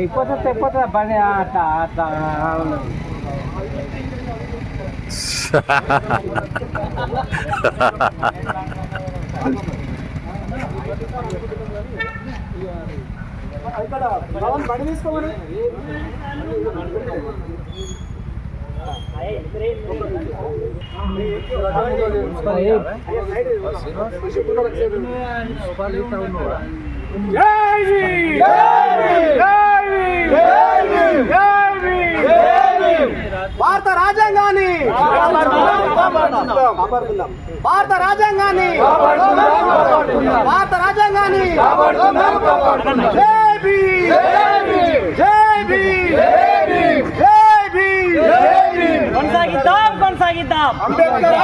తెగిపోతే తెగిపోతుంది బండి అట్లా అట్లా భారత రాజ్యాంగాన్ని భారత రాజ్యాంగాన్ని భారత రాజ్యాంగాన్ని జై భీమ్ జై భీమ్ జై భీమ్ కొనసాగిద్దాం కొనసాగిద్దాం. అంబేద్కర్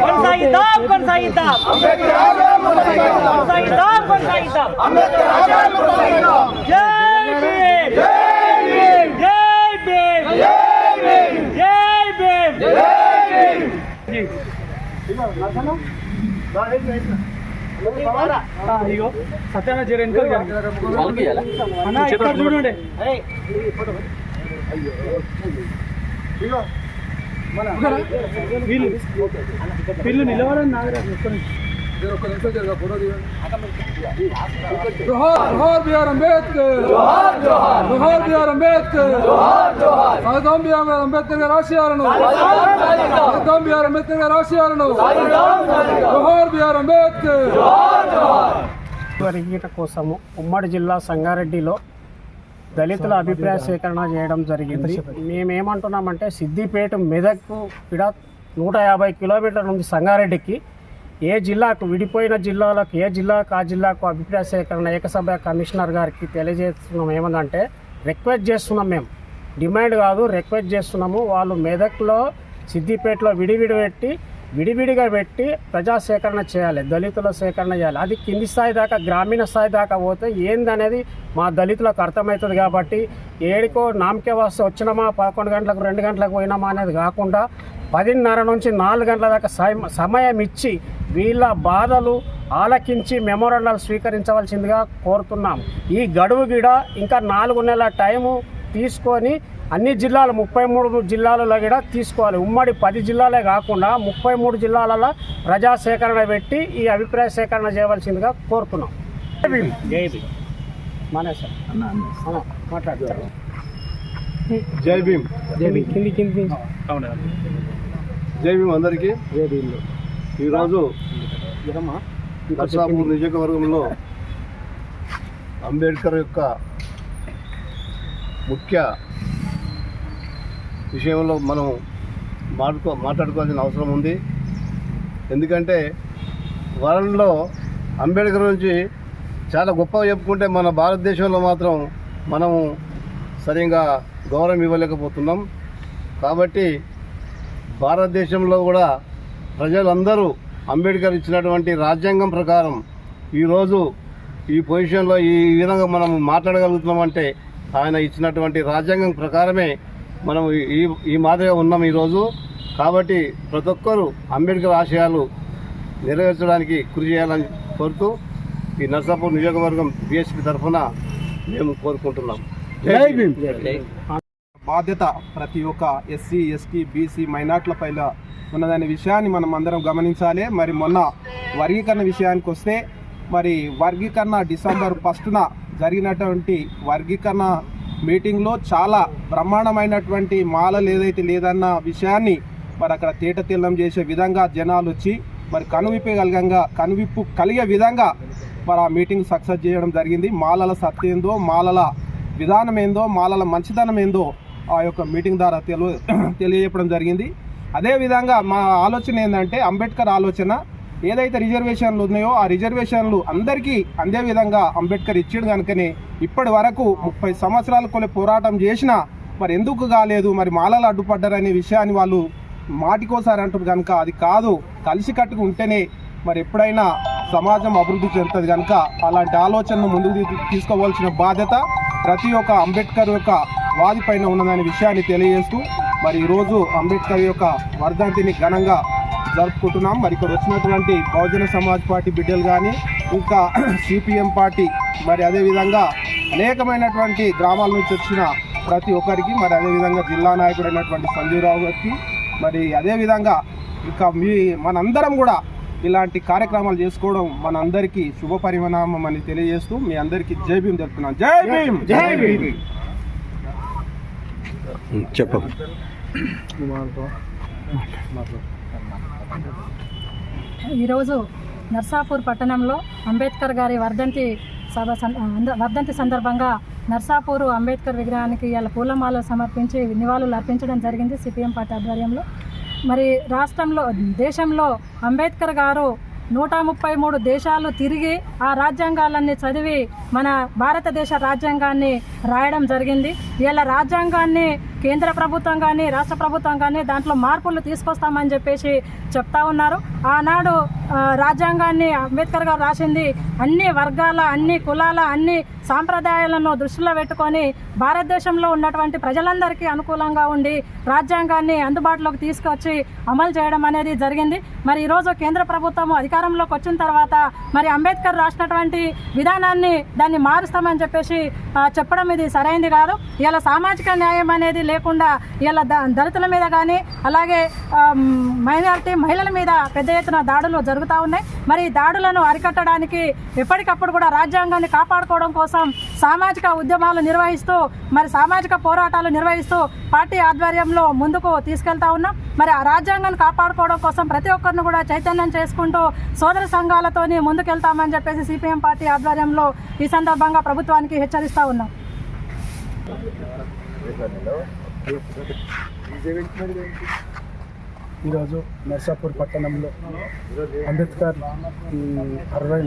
కొనసాగిద్దాం. కొనసాగిద్దాం కొనసాగిద్దాం అంబేద్కర్ ఆశయాలను కొనసాగిద్దాం. కొనసాగిద్దాం కొనసాగిద్దాం అంబేద్కర్ ఆశయాలను కొనసాగిద్దాం. జై భీమ్ జై భీమ్ జై భీమ్ జై భీమ్ జై భీమ్ జై భీమ్ ఇగో సత్యాన జర అన్న ఇక్కడ చూడండి వీళ్ళు? వీళ్ళు నిలబడండి నాగరాజు ఒక్క సాయిదాం అంబేద్కర్. గారి ఆశయాలను. సాయిదాం బిఆర్ అంబేద్కర్ గారి ఆశయాలను. జోహార్ బిఆర్ అంబేద్కర్. వర్గీత కోసము ఉమ్మడి జిల్లా సంగారెడ్డిలో దళితుల అభిప్రాయ సేకరణ చేయడం జరిగింది. మేమేమంటున్నామంటే సిద్దిపేట మెదక్కు ఇక్కడ నూట యాభై కిలోమీటర్ల ఉంది సంగారెడ్డికి ఏ జిల్లాకు విడిపోయిన జిల్లాలకు ఏ జిల్లాకు ఆ జిల్లాకు అభిప్రాయ సేకరణ ఏకసభ కమిషనర్ గారికి తెలియజేస్తున్నాం. ఏమనంటే రిక్వెస్ట్ చేస్తున్నాం మేము. డిమాండ్ కాదు రిక్వెస్ట్ చేస్తున్నాము. వాళ్ళు మెదక్లో సిద్దిపేటలో విడివిడి పెట్టి విడివిడిగా పెట్టి ప్రజా సేకరణ చేయాలి దళితుల సేకరణ చేయాలి. అది కింది స్థాయి దాకా గ్రామీణ స్థాయి దాకా పోతే ఏందనేది మా దళితులకు అర్థమవుతుంది కాబట్టి ఏడుకో నామకే వస్తే వచ్చినామా పదకొండు గంటలకు రెండు గంటలకు పోయినామా అనేది కాకుండా పదిన్నర నుంచి నాలుగు గంటల దాకా సమయం ఇచ్చి వీళ్ళ బాధలు ఆలకించి మెమోరండాలు స్వీకరించవలసిందిగా కోరుతున్నాం. ఈ గడువు గిడ ఇంకా నాలుగు నెలల టైము తీసుకొని అన్ని జిల్లాలు ముప్పై మూడు జిల్లాలలో కూడా తీసుకోవాలి. ఉమ్మడి పది జిల్లాలే కాకుండా ముప్పై మూడు జిల్లాలలో ప్రజా సేకరణ పెట్టి ఈ అభిప్రాయ సేకరణ చేయవలసిందిగా కోరుతున్నాం. జై భీమ్. మానే సార్. మాట్లాడతారు. జై భీమ్. జై భీమ్. కింది కింది జై భీమ్ అందరికీ. జై భీమ్. ఈరోజు నర్సాపూర్ నియోజకవర్గంలో అంబేద్కర్ యొక్క ముఖ్య విషయంలో మనం మాట్లాడుకో మాట్లాడుకోవాల్సిన అవసరం ఉంది. ఎందుకంటే వరల్డ్లో అంబేద్కర్ నుంచి చాలా గొప్పగా చెప్పుకుంటే మన భారతదేశంలో మాత్రం మనము సరిగా గౌరవం ఇవ్వలేకపోతున్నాం. కాబట్టి భారతదేశంలో కూడా ప్రజలందరూ అంబేద్కర్ ఇచ్చినటువంటి రాజ్యాంగం ప్రకారం ఈరోజు ఈ పొజిషన్లో ఈ విధంగా మనం మాట్లాడగలుగుతున్నామంటే ఆయన ఇచ్చినటువంటి రాజ్యాంగం ప్రకారమే మనం ఈ ఈ మాదిరిగా ఉన్నాం ఈరోజు. కాబట్టి ప్రతి ఒక్కరూ అంబేద్కర్ ఆశయాలు నెరవేర్చడానికి కృషి చేయాలని కోరుతూ ఈ నర్సాపూర్ నియోజకవర్గం బీఎస్పీ తరఫున మేము కోరుకుంటున్నాం. బాధ్యత ప్రతి ఒక్క ఎస్సీ ఎస్టీ బీసీ మైనార్టీల పైన ఉన్నదనే విషయాన్ని మనం అందరం గమనించాలి. మరి మొన్న వర్గీకరణ విషయానికి వస్తే మరి వర్గీకరణ డిసెంబర్ ఫస్ట్న జరిగినటువంటి వర్గీకరణ మీటింగ్లో చాలా బ్రహ్మాండమైనటువంటి మాలలు ఏదైతే లేదన్న విషయాన్ని మరి అక్కడ తేటతెల్లం చేసే విధంగా జనాలు వచ్చి మరి కనువిప్పగలగంగా కనువిప్పు కలిగే విధంగా మరి ఆ మీటింగ్ సక్సెస్ చేయడం జరిగింది. మాలల సత్యేందో మాలల విధానం ఏందో మాలల మంచితనం ఏందో ఆ యొక్క మీటింగ్ ద్వారా తెలు తెలియజెప్పడం జరిగింది. అదేవిధంగా మా ఆలోచన ఏంటంటే అంబేద్కర్ ఆలోచన ఏదైతే రిజర్వేషన్లు ఉన్నాయో ఆ రిజర్వేషన్లు అందరికీ అందే విధంగా అంబేద్కర్ ఇచ్చాడు కనుకనే ఇప్పటి వరకు ముప్పై సంవత్సరాల కొన్ని పోరాటం చేసినా మరి ఎందుకు కాలేదు? మరి మాలలు అడ్డుపడ్డారనే విషయాన్ని వాళ్ళు మాటికోసారి అంటారు కనుక అది కాదు. కలిసి కట్టుకు ఉంటేనే మరి ఎప్పుడైనా సమాజం అభివృద్ధి చెందుతుంది కనుక అలాంటి ఆలోచనను ముందుకు తీసుకోవాల్సిన బాధ్యత ప్రతి ఒక్క అంబేద్కర్ యొక్క వాది పైన ఉన్నదనే విషయాన్ని తెలియజేస్తూ మరి ఈరోజు అంబేద్కర్ యొక్క వర్ధంతిని ఘనంగా జరుపుకుంటున్నాం. మరి ఇక్కడ వచ్చినటువంటి బహుజన సమాజ్ పార్టీ బిడ్డలు కానీ ఇంకా సిపిఎం పార్టీ మరి అదేవిధంగా అనేకమైనటువంటి గ్రామాల నుంచి వచ్చిన ప్రతి ఒక్కరికి మరి అదేవిధంగా జిల్లా నాయకుడైనటువంటి సంజీవరావు గారికి మరి అదేవిధంగా ఇక మీ మనందరం కూడా ఇలాంటి కార్యక్రమాలు చేసుకోవడం మనందరికీ శుభ పరిణామం అని తెలియజేస్తూ మీ అందరికీ జై భీమ్ చెప్తున్నాను జై భీమ్! జై భీమ్! ఈరోజు నర్సాపూర్ పట్టణంలో అంబేద్కర్ గారి వర్ధంతి సభ వర్ధంతి సందర్భంగా నర్సాపూర్ అంబేద్కర్ విగ్రహానికి ఇలా పూలమాల సమర్పించి నివాళులు అర్పించడం జరిగింది సిపిఎం పార్టీ ఆధ్వర్యంలో. మరి రాష్ట్రంలో దేశంలో అంబేద్కర్ గారు నూట ముప్పై మూడు దేశాలు తిరిగి ఆ రాజ్యాంగాలన్నీ చదివి మన భారతదేశ రాజ్యాంగాన్ని రాయడం జరిగింది. ఇలా రాజ్యాంగాన్ని కేంద్ర ప్రభుత్వం కానీ రాష్ట్ర ప్రభుత్వం కానీ దాంట్లో మార్పులు తీసుకొస్తామని చెప్పేసి చెప్తా ఉన్నారు. ఆనాడు రాజ్యాంగాన్ని అంబేద్కర్ గారు రాసింది అన్ని వర్గాల అన్ని కులాల అన్ని సాంప్రదాయాలను దృష్టిలో పెట్టుకొని భారతదేశంలో ఉన్నటువంటి ప్రజలందరికీ అనుకూలంగా ఉండి రాజ్యాంగాన్ని అందుబాటులోకి తీసుకొచ్చి అమలు చేయడం అనేది జరిగింది. మరి ఈరోజు కేంద్ర ప్రభుత్వం అధికారంలోకి వచ్చిన తర్వాత మరి అంబేద్కర్ రాసినటువంటి విధానాన్ని దాన్ని మారుస్తామని చెప్పేసి చెప్పడం ఇది సరైంది కాదు. ఇలా సామాజిక న్యాయం అనేది లేకుండా ఇలా ద- దళితుల మీద కానీ అలాగే మైనారిటీ మహిళల మీద పెద్ద ఎత్తున దాడులు జరుగుతూ ఉన్నాయి. మరి దాడులను అరికట్టడానికి ఎప్పటికప్పుడు కూడా రాజ్యాంగాన్ని కాపాడుకోవడం కోసం సామాజిక ఉద్యమాలు నిర్వహిస్తూ మరి సామాజిక పోరాటాలు నిర్వహిస్తూ పార్టీ ఆధ్వర్యంలో ముందుకు తీసుకెళ్తా ఉన్నాం. మరి ఆ రాజ్యాంగాన్ని కాపాడుకోవడం కోసం ప్రతి ఒక్కరిని కూడా చైతన్యం చేసుకుంటూ సోదర సంఘాలతోని ముందుకెళ్తామని చెప్పేసి సిపిఎం పార్టీ ఆధ్వర్యంలో ఈ సందర్భంగా ప్రభుత్వానికి హెచ్చరిస్తూ ఉన్నాం. ఈరోజు నర్సాపూర్ పట్టణంలో అంబేద్కర్ అరవై